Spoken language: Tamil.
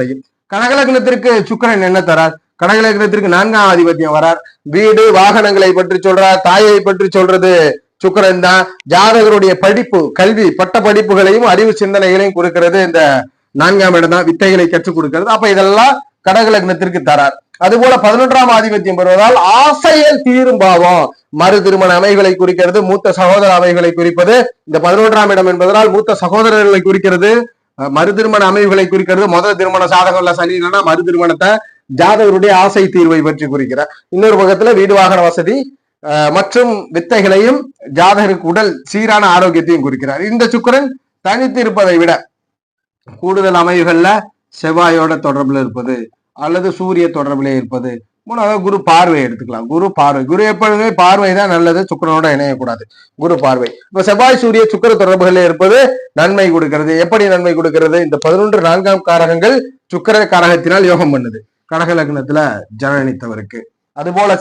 யோகத்தையும் கடகலக்னத்திற்கு சுக்கரன் என்ன தரார்? கடகலக்னத்திற்கு நான்காம் ஆதிபத்தியம் வரார். வீடு வாகனங்களை பற்றி சொல்றார் தாயை பற்றி சொல்றது சுக்கரன் தான். ஜாதகருடைய படிப்பு கல்வி பட்ட படிப்புகளையும் அறிவு சிந்தனைகளையும் கொடுக்கிறது இந்த நான்காம் இடம் தான். வித்தைகளை கற்றுக் கொடுக்கிறது. அப்ப இதெல்லாம் கடகலக்னத்திற்கு தரார். அதுபோல பதினொன்றாம் ஆதிபத்தியம் பெறுவதால் ஆசையில் தீரும் பாவம். மறு திருமண அமைகளை குறிக்கிறது மூத்த சகோதர அமைகளை குறிப்பது. இந்த பதினொன்றாம் இடம் என்பதனால் மூத்த சகோதரர்களை குறிக்கிறது. மறு திருமண அமைவுகளை குறிக்கிறது. முதல் திருமண சாதகம்ல சனி இல்லைன்னா மறு திருமணத்தை ஜாதகருடைய ஆசை தீர்வை பற்றி குறிக்கிறார். இன்னொரு பக்கத்துல வீடு வாகன வசதி அஹ் மற்றும் வித்தைகளையும் ஜாதகருக்கு உடல் சீரான ஆரோக்கியத்தையும் குறிக்கிறார். இந்த சுக்கிரன் தனித்து இருப்பதை விட கூடுதல் அமைவுகள்ல செவ்வாயோட தொடர்புல இருப்பது அல்லது சூரிய தொடர்பிலே இருப்பது மூணாவது குரு பார்வை எடுத்துக்கலாம். குரு பார்வை. குரு எப்பொழுதுமே பார்வை தான் நல்லது சுக்கரனோட இணையக்கூடாது. குரு பார்வை. இப்ப செவ்வாய் சூரிய சுக்கர தொடர்புகளில் இருப்பது நன்மை கொடுக்கிறது. எப்படி நன்மை கொடுக்கிறது? இந்த பதினொன்று நான்காம் காரகங்கள் சுக்கிர காரகத்தினால் யோகம் பண்ணுது. கடக லக்னத்துல ஜனனித்தவருக்கு அதுபோல